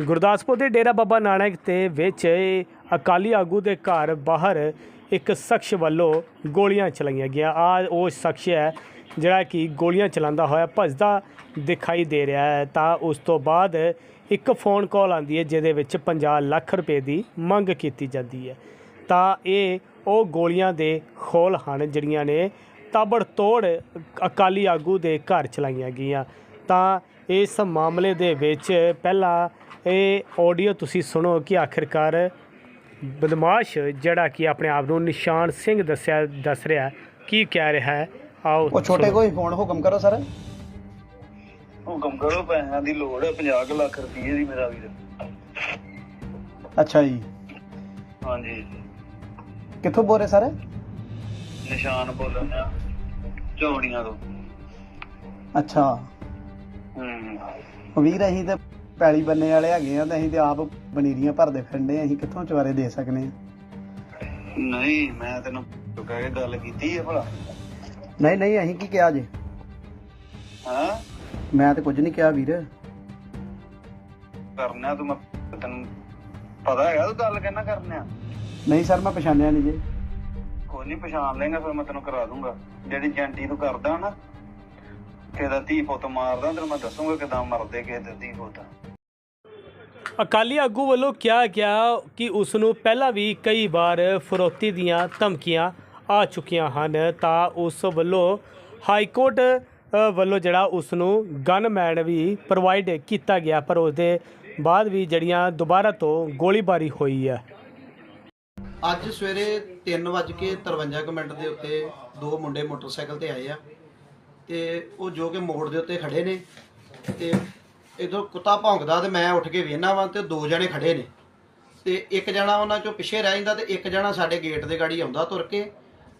ਗੁਰਦਾਸਪੁਰ ਦੇ ਡੇਰਾ ਬਾਬਾ ਨਾਨਕ ਤੇ ਵਿੱਚ ਅਕਾਲੀ ਆਗੂ ਦੇ ਘਰ ਬਾਹਰ ਇੱਕ ਸ਼ਖਸ ਵੱਲੋਂ ਗੋਲੀਆਂ ਚਲਾਈਆਂ ਗਈਆਂ। ਆ ਉਹ ਸ਼ਖਸ ਹੈ ਜਿਹੜਾ ਕਿ ਗੋਲੀਆਂ ਚਲਾਉਂਦਾ ਹੋਇਆ ਭੱਜਦਾ ਦਿਖਾਈ ਦੇ ਰਿਹਾ ਹੈ। ਤਾਂ ਉਸ ਤੋਂ ਬਾਅਦ ਇੱਕ ਫੋਨ ਕਾਲ ਆਉਂਦੀ ਹੈ ਜਿਹਦੇ ਵਿੱਚ 50 ਲੱਖ ਰੁਪਏ ਦੀ ਮੰਗ ਕੀਤੀ ਜਾਂਦੀ ਹੈ। ਤਾਂ ਇਹ ਉਹ ਗੋਲੀਆਂ ਦੇ ਖੋਲ ਹਨ ਜਿਹੜੀਆਂ ਨੇ ਤਾਬੜਤੋੜ ਅਕਾਲੀ ਆਗੂ ਦੇ ਘਰ ਚਲਾਈਆਂ ਗਈਆਂ। ਤਾਂ ਇਸ ਮਾਮਲੇ ਦੇ ਵਿੱਚ ਪਹਿਲਾਂ ਇਹ ਆਡੀਓ ਤੁਸੀਂ ਸੁਣੋ ਕਿ ਆਖਿਰਕਾਰ ਬਦਮਾਸ਼ ਜਿਹੜਾ ਕਿ ਆਪਣੇ ਆਪ ਨੂੰ ਨਿਸ਼ਾਨ ਸਿੰਘ ਦੱਸਿਆ ਦੱਸ ਰਿਹਾ ਕੀ ਕਹਿ ਰਿਹਾ ਹੈ? ਆਓ ਉਹ ਛੋਟੇ। ਕੋਈ ਫੋਨ ਹੁਕਮ ਕਰੋ ਸਰ। ਹੁਕਮ ਕਰੋ ਪੈਸਿਆਂ ਦੀ ਲੋੜ ਹੈ 50 ਕੁ ਲੱਖ ਰੁਪਏ ਦੀ ਮੇਰਾ ਵੀਰ। ਅੱਛਾ ਜੀ। ਹਾਂਜੀ। ਕਿੱਥੋਂ ਬੋਲ ਰਹੇ ਸਰ? ਨਿਸ਼ਾਨ ਬੋਲਣ ਆ ਚੌੜੀਆਂ ਤੋਂ। ਅੱਛਾ। ਹੂੰ। ਉਹ ਵੀਰ ਅਸੀਂ ਤੇ ਪੈਲੀ ਬੰਨੇ ਵਾਲੇ ਹੈਗੇ ਆ ਤੇ ਅਸੀਂ ਤੇ ਆਪ ਬਨੀਰੀਆਂ ਭਰਦੇ ਫਿਰਦੇ ਅਸੀਂ ਕਿੱਥੋਂ ਚਵਾਰੇ ਦੇ ਸਕਨੇ ਆ? ਨਹੀਂ ਮੈਂ ਤੈਨੂੰ ਕਹਿ ਕੇ ਗੱਲ ਕੀਤੀ ਹੈ ਭਲਾ। ਨਹੀਂ ਨਹੀਂ ਅਸੀਂ ਕੀ ਕਿਹਾ ਜੇ? ਹਾਂ? ਮੈਂ ਤੇ ਕੁਝ ਨਹੀਂ ਕਿਹਾ ਵੀਰ। ਕਰਨਾ ਤੂੰ ਮੈਂ ਤੈਨੂੰ ਪਤਾ ਹੈਗਾ ਤੂੰ ਗੱਲ ਕਹਿਣਾ ਕਰਨਾ ਨਹੀਂ ਸਰ ਮੈਂ ਪਛਾਣਿਆ ਨਹੀਂ ਜੇ। ਕੋਈ ਨਹੀਂ ਪਛਾਣ ਲੇਗਾ ਫਿਰ ਮੈਂ ਤੈਨੂੰ ਕਰਾ ਦੂੰਗਾ। ਜਿਹੜੀ ਜੈਂਟੀ ਤੂੰ ਕਰਦਾ ਨਾ ਕਿਹਦਾ ਧੀ ਪੁੱਤ ਮਾਰਦਾ ਤੈਨੂੰ ਮੈਂ ਦੱਸੂਗਾ ਕਿਦਾਂ ਮਰਦੇ ਕਿਸੇ ਦੇ ਧੀ ਪੁੱਤ। ਅਕਾਲੀ ਆਗੂ ਵੱਲੋਂ ਕਿਹਾ ਗਿਆ ਕਿ ਉਸ ਨੂੰ ਪਹਿਲਾਂ ਵੀ ਕਈ ਵਾਰ ਫਰੋਤੀ ਦੀਆਂ ਧਮਕੀਆਂ ਆ ਚੁੱਕੀਆਂ ਹਨ। ਤਾਂ ਉਸ ਵੱਲੋਂ ਹਾਈ ਕੋਰਟ ਵੱਲੋਂ ਜਿਹੜਾ ਉਸ ਨੂੰ ਗਨਮੈਨ ਵੀ ਪ੍ਰੋਵਾਈਡ ਕੀਤਾ ਗਿਆ, ਪਰ ਉਸ ਦੇ ਬਾਅਦ ਵੀ ਜਿਹੜੀਆਂ ਦੁਬਾਰਾ ਤੋਂ ਗੋਲੀਬਾਰੀ ਹੋਈ ਹੈ। ਅੱਜ ਸਵੇਰੇ 3:53 ਮਿੰਟ ਦੇ ਉੱਤੇ ਦੋ ਮੁੰਡੇ ਮੋਟਰਸਾਈਕਲ ਤੇ ਆਏ ਆ ਤੇ ਉਹ ਜੋ ਕਿ ਮੋੜ ਦੇ ਉੱਤੇ ਖੜੇ ਨੇ ਤੇ ਇਧਰ ਕੁੱਤਾ ਭੌਂਕਦਾ ਤੇ ਮੈਂ ਉੱਠ ਕੇ ਵੇਖਣਾ ਵਾਂ ਤੇ ਦੋ ਜਣੇ ਖੜੇ ਨੇ। ਤੇ ਇੱਕ ਜਣਾ ਉਹਨਾਂ ਚੋਂ ਪਿੱਛੇ ਰਹਿ ਜਾਂਦਾ ਤੇ ਇੱਕ ਜਣਾ ਸਾਡੇ ਗੇਟ ਦੇ ਗਾੜੀ ਆਉਂਦਾ ਤੁਰ ਕੇ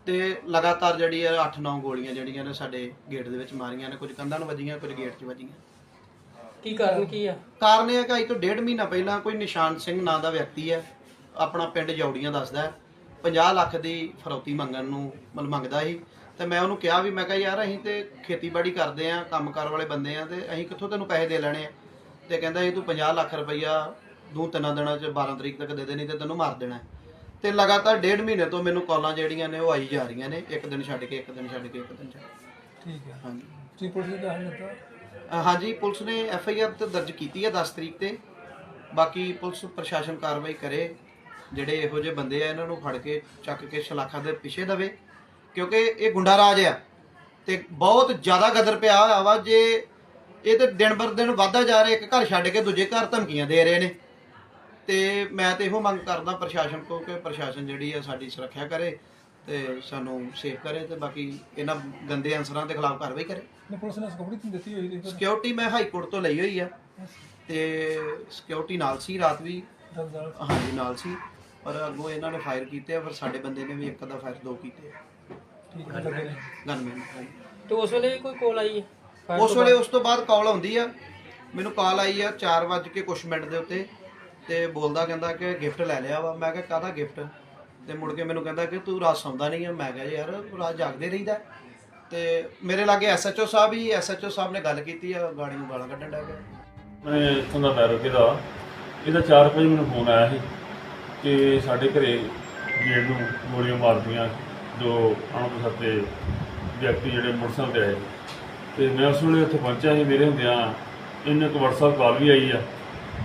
ਤੇ ਲਗਾਤਾਰ ਜਿਹੜੀ ਆ 8-9 ਗੋਲੀਆਂ ਜਿਹੜੀਆਂ ਨੇ ਸਾਡੇ ਗੇਟ ਦੇ ਵਿੱਚ ਮਾਰੀਆਂ ਨੇ ਕੁਝ ਕੰਧਾਂ ਨੂੰ ਵੱਜੀਆਂ ਕੁਝ ਗੇਟ 'ਚ ਵੱਜੀਆਂ। ਕੀ ਕਾਰਨ ਕੀ ਆ? ਕਾਰਨ ਇਹ ਹੈ ਕਿ ਅੱਜ ਤੋਂ ਡੇਢ ਮਹੀਨਾ ਪਹਿਲਾਂ ਕੋਈ ਨਿਸ਼ਾਨ ਸਿੰਘ ਨਾਂ ਦਾ ਵਿਅਕਤੀ ਹੈ ਆਪਣਾ ਪਿੰਡ ਜੌੜੀਆਂ ਦੱਸਦਾ ਹੈ। 50 ਲੱਖ ਦੀ ਫਰੌਤੀ ਮੰਗਣ ਨੂੰ ਮਤਲਬ ਮੰਗਦਾ ਸੀ। ਤੇ ਮੈਂ ਉਹਨੂੰ ਕਿਹਾ ਵੀ ਮੈਂ ਕਿਹਾ ਯਾਰ ਅਸੀਂ ਤੇ ਖੇਤੀਬਾੜੀ ਕਰਦੇ ਆ ਕੰਮਕਾਰ ਵਾਲੇ ਬੰਦੇ ਆ ਤੇ ਅਸੀਂ ਕਿੱਥੋਂ ਤੈਨੂੰ ਪੈਸੇ ਦੇ ਲੈਣੇ ਆ? ਤੇ ਕਹਿੰਦਾ ਇਹ ਤੂੰ 50 ਲੱਖ ਰੁਪਈਆ ਦੋ ਤਿੰਨਾਂ ਦਿਨਾਂ ਚ 12 ਤਰੀਕ ਤੱਕ ਦੇ ਦੇਣੀ ਤੇ ਤੈਨੂੰ ਮਾਰ ਦੇਣਾ। ਤੇ ਲਗਾਤਾਰ ਡੇਢ ਮਹੀਨੇ ਤੋਂ ਮੈਨੂੰ ਕਾਲਾਂ ਜਿਹੜੀਆਂ ਨੇ ਉਹ ਆਈ ਜਾ ਰਹੀਆਂ ਨੇ ਇੱਕ ਦਿਨ ਛੱਡ ਕੇ ਇੱਕ ਦਿਨ ਛੱਡ ਕੇ ਇੱਕ ਦਿਨ ਛੱਡ ਕੇ। ਠੀਕ ਹੈ। ਹਾਂਜੀ। ਤੁਸੀਂ ਪੁਲਿਸ ਨੂੰ ਦੱਸ ਦਿੱਤਾ? ਹਾਂਜੀ ਪੁਲਿਸ ਨੇ ਐਫ ਆਈ ਆਰ ਤੇ ਦਰਜ ਕੀਤੀ ਹੈ 10 ਤਰੀਕ ਤੇ। ਬਾਕੀ ਪੁਲਿਸ ਪ੍ਰਸ਼ਾਸਨ ਕਾਰਵਾਈ ਕਰੇ ਜਿਹੜੇ ਇਹੋ ਜਿਹੇ ਬੰਦੇ ਆ ਇਹਨਾਂ ਨੂੰ ਫੜ ਕੇ ਚੱਕ ਕੇ ਸ਼ਲਾਖਾ ਦੇ ਪਿੱਛੇ ਦਵੇ। ਕਿਉਂਕਿ ਇਹ ਗੁੰਡਾ ਰਾਜ ਆ ਤੇ ਬਹੁਤ ਜ਼ਿਆਦਾ ਗਦਰ ਪਿਆ ਹੋਇਆ ਵਾ ਜੇ ਇਹ ਤੇ ਦਿਨ ਬਰ ਦਿਨ ਵਧਦਾ ਜਾ ਰਿਹਾ ਇੱਕ ਘਰ ਛੱਡ ਕੇ ਦੂਜੇ ਘਰ ਧਮਕੀਆਂ ਦੇ ਰਹੇ ਨੇ। ਤੇ ਮੈਂ ਤੇ ਇਹੋ ਮੰਗ ਕਰਦਾ ਪ੍ਰਸ਼ਾਸਨ ਕੋ ਕਿ ਪ੍ਰਸ਼ਾਸਨ ਜਿਹੜੀ ਆ ਸਾਡੀ ਸੁਰੱਖਿਆ ਕਰੇ ਤੇ ਸਾਨੂੰ ਸੇਫ ਕਰੇ ਤੇ ਬਾਕੀ ਇਹਨਾਂ ਗੰਦੇ ਅਨਸਰਾਂ ਦੇ ਖਿਲਾਫ ਕਾਰਵਾਈ ਕਰੇ। ਨੇ ਪੁਲਿਸ ਨੇ ਤੁਹਾਨੂੰ ਦਿੱਤੀ ਹੋਈ ਸੀ ਸਿਕਿਉਰਿਟੀ ਮੈਂ ਹਾਈ ਕੋਰਟ ਤੋਂ ਲਈ ਹੋਈ ਆ। ਤੇ ਸਿਕਿਉਰਿਟੀ ਨਾਲ ਸੀ ਰਾਤ ਵੀ। ਹਾਂਜੀ ਨਾਲ ਸੀ। ਪਰ ਅੱਗੋਂ ਇਹਨਾਂ ਨੇ ਫਾਇਰ ਕੀਤੇ ਆ ਪਰ ਸਾਡੇ ਬੰਦੇ ਨੇ ਵੀ ਇੱਕ ਦਾ ਫਾਇਰ ਦੋ ਕੀਤੇ ਆ। ਠੀਕ ਹੈ। ਲੱਗੇ ਨੇ ਗਨਮੈਨ ਤੇ ਉਸ ਵੇਲੇ ਕੋਈ ਕੋਲ ਆਈ? ਹੈ Fire ਉਸ ਤੋਂ ਵੇਲੇ ਉਸ ਤੋਂ ਬਾਅਦ ਕਾਲ ਆਉਂਦੀ ਆ। ਮੈਨੂੰ ਕਾਲ ਆਈ ਆ 4 ਵਜੇ ਕੇ ਕੁਛ ਮਿੰਟ ਦੇ ਉੱਤੇ ਤੇ ਬੋਲਦਾ ਕਹਿੰਦਾ ਕਿ ਗਿਫਟ ਲੈ ਲਿਆ ਵਾ। ਮੈਂ ਕਿਹਾ ਕਾਹਦਾ ਗਿਫਟ ਤੇ ਮੁੜ ਕੇ ਮੈਨੂੰ ਕਹਿੰਦਾ ਕਿ ਤੂੰ ਰਾਤ ਸੌਂਦਾ ਨਹੀਂ ਆ। ਮੈਂ ਕਿਹਾ ਯਾਰ ਰਾਤ ਜਾਗਦੇ ਰਹੀਦਾ। ਤੇ ਮੇਰੇ ਲਾਗੇ ਐਸਐਚਓ ਸਾਹਿਬ ਹੀ ਐਸਐਚਓ ਸਾਹਿਬ ਨੇ ਗੱਲ ਕੀਤੀ ਆ ਗਾੜੀ ਨੂੰ ਗਾਲਾਂ ਕੱਢਣ ਲੱਗ ਗਿਆ ਮੈਂ ਇੱਥੋਂ ਦਾ ਨੈਰੋਕੇ ਦਾ ਇਹਦਾ 4 ਵਜੇ ਮੈਨੂੰ ਫੋਨ ਆਇਆ ਸੀ। ਕਿ ਸਾਡੇ ਘਰੇ ਗੇਟ ਨੂੰ ਗੋਲੀਆਂ ਮਾਰਦੀਆਂ, ਜੋ ਅਣਪਛਾਤੇ ਵਿਅਕਤੀ ਜਿਹੜੇ ਮੋਟਰਸਾਈਕਲ ਤੇ ਆਏ। ਤੇ ਮੈਂ ਉਸ ਵੇਲੇ ਉੱਥੇ ਪਹੁੰਚਿਆ ਸੀ, ਮੇਰੇ ਹੁੰਦਿਆਂ ਇਹਨੂੰ ਇੱਕ WhatsApp ਕਾਲ ਵੀ ਆਈ ਆ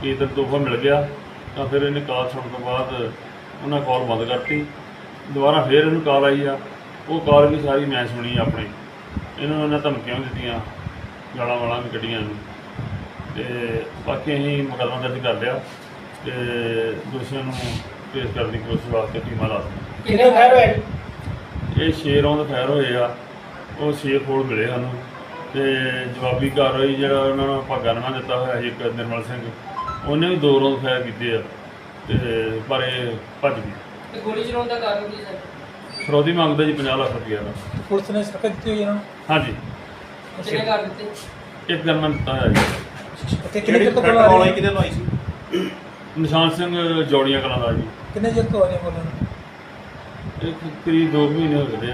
ਕਿ ਇਧਰ ਤੋਹਫਾ ਮਿਲ ਗਿਆ। ਤਾਂ ਫਿਰ ਇਹਨੇ ਕਾਲ ਸੁਣਨ ਤੋਂ ਬਾਅਦ ਉਹਨਾਂ ਕਾਲ ਬੰਦ ਕਰਤੀ। ਦੁਬਾਰਾ ਫਿਰ ਇਹਨੂੰ ਕਾਲ ਆਈ ਆ। ਉਹ ਕਾਲ ਵੀ ਸਾਰੀ ਮੈਂ ਸੁਣੀ ਆਪਣੇ। ਇਹਨੂੰ ਨੂੰ ਇਹਨਾਂ ਧਮਕੀਆਂ ਵੀ ਦਿੱਤੀਆਂ, ਗਾਲਾਂ ਵਾਲਾਂ ਵੀ ਕੱਢੀਆਂ। ਇਹਨੂੰ ਤੇ ਬਾਕੀ ਅਸੀਂ ਮੁਕੱਦਮਾ ਦਰਜ ਕਰ ਲਿਆ। ਤੇ ਦੋਸ਼ੀਆਂ ਨੂੰ ਪੇਸ਼ ਕਰਨ ਦੀ ਕੋਸ਼ਿਸ਼ ਵਾਸਤੇ ਟੀਮਾਂ ਲਾ ਦਿੱਤੀਆਂ। ਕਿੰਨੇ ਫਾਇਰ ਹੋਏ? ਇਹ ਛੇ ਰੌਂਦ ਫਾਇਰ ਹੋਏ ਆ। ਉਹ ਛੇ ਫੋੜ ਮਿਲੇ ਸਾਨੂੰ। ਤੇ ਜਵਾਬੀ ਕਾਰਵਾਈ ਜਿਹੜਾ ਉਹਨਾਂ ਨੂੰ ਭਾਗਾ ਨਾ ਦਿੱਤਾ ਹੋਇਆ ਸੀ ਇੱਕ ਨਿਰਮਲ ਸਿੰਘ ਉਹਨੇ ਵੀ ਦੋ ਰੌਂਦ ਫਾਇਰ ਕੀਤੇ ਆ। ਤੇ ਪਰ ਇਹ ਭੱਜ ਗਈ ਤੇ ਗੋਲੀ ਚਲਾਉਣ ਦਾ ਕਾਰਨ ਕੀ ਸਰ? ਫਰੋਦੀ ਮੰਗਦਾ ਜੀ 50 ਲੱਖ ਰੁਪਈਆ ਦਾ। ਪੁਲਿਸ ਨੇ ਸਖਤ ਦਿੱਤੀ ਹੋਈ ਇਹਨਾਂ ਨੂੰ? ਹਾਂਜੀ। ਕਿੰਨੇ ਕਰ ਦਿੱਤੇ? ਇੱਕ ਗਨਮੈਨ ਦਿੱਤਾ ਹੋਇਆ ਜੀ ਤੇ ਕੋਲ ਰਹੀ ਹੈ ਲਵਾਈ ਸੀ? ਨਿਸ਼ਾਨ ਸਿੰਘ ਜੋੜੀਆਂ ਕਲਾਂ ਦਾ ਜੀ। ਕਿੰਨੇ ਚਿਰ ਤੋਂ ਆ ਰਹੀ ਹੈ ਕੋਲ ਇਹ ਕਰੀਬ 2 ਮਹੀਨੇ ਹੋ ਗਏ